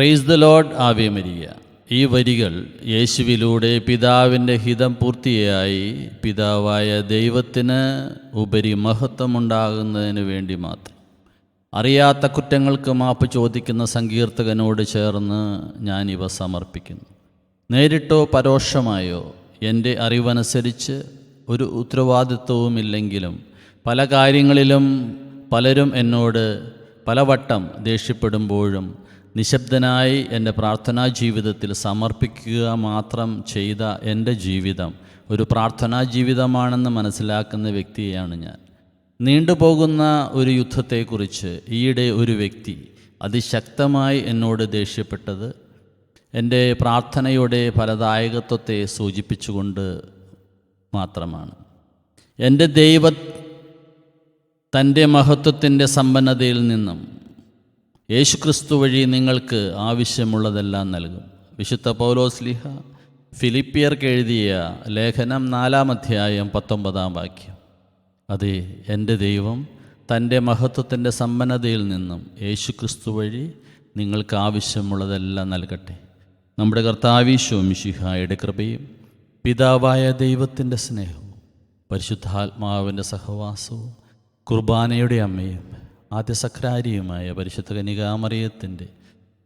Praise the lord Ave Maria ഈ വരികൾ യേശുവിലൂടെ പിതാവിന്റെ ഹിതം പൂർത്തിയായി പിതാവായ ദൈവത്തിന് ഉപരി മഹത്വമുണ്ടാകുന്നതിന് വേണ്ടി മാത്രം. അറിയാത്ത കുറ്റങ്ങൾക്ക് മാപ്പ് ചോദിക്കുന്ന സങ്കീർത്തകനോട് ചേർന്ന് ഞാൻ ഇവ സമർപ്പിക്കുന്നു. നേരിട്ടോ പരോക്ഷമായോ എന്റെ അറിവനുസരിച്ച് ഒരു ഉത്തരവാദിത്വവുമില്ലെങ്കിലും പല കാര്യങ്ങളിലും പലരും എന്നോട് പലവട്ടം ദേഷ്യപ്പെടുമ്പോഴും നിശബ്ദനായി എന്റെ പ്രാർത്ഥനാ ജീവിതത്തിൽ സമർപ്പിക്കുക മാത്രം ചെയ്ത എന്റെ ജീവിതം ഒരു പ്രാർത്ഥനാ ജീവിതമാണെന്ന് മനസ്സിലാക്കുന്ന വ്യക്തിയാണ് ഞാൻ. നീണ്ടുപോകുന്ന ഒരു യുദ്ധത്തെക്കുറിച്ച് ഈയിടെ ഒരു വ്യക്തി അതിശക്തമായി എന്നോട് ദേഷ്യപ്പെട്ടത് എന്റെ പ്രാർത്ഥനയുടെ ഫലദായകത്വത്തെ സൂചിപ്പിച്ചുകൊണ്ട് മാത്രമാണ്. എന്റെ ദൈവ തന്റെ മഹത്വത്തിന്റെ സമ്പന്നതയിൽ നിന്നും യേശുക്രിസ്തു വഴി നിങ്ങൾക്ക് ആവശ്യമുള്ളതെല്ലാം നൽകും. വിശുദ്ധ പൗലോസ്ലിഹ ഫിലിപ്പിയർക്ക് എഴുതിയ ലേഖനം നാലാം അധ്യായം പത്തൊമ്പതാം വാക്യം. അതെ എന്റെ ദൈവം തന്റെ മഹത്വത്തിന്റെ സമ്പന്നതയിൽ നിന്നും യേശുക്രിസ്തു വഴി നിങ്ങൾക്ക് ആവശ്യമുള്ളതെല്ലാം നൽകട്ടെ. നമ്മുടെ കർത്താവീശോ മിശിഹായുടെ കൃപയും പിതാവായ ദൈവത്തിന്റെ സ്നേഹവും പരിശുദ്ധാത്മാവിന്റെ സഹവാസവും കുർബാനയുടെ അമ്മയും ആദ്യ സക്രാരിയുമായ പരിശുദ്ധ കനികാമറിയത്തിന്റെ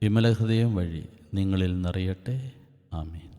വിമലഹൃദയം വഴി നിങ്ങളിൽ നിറയട്ടെ. ആമീൻ.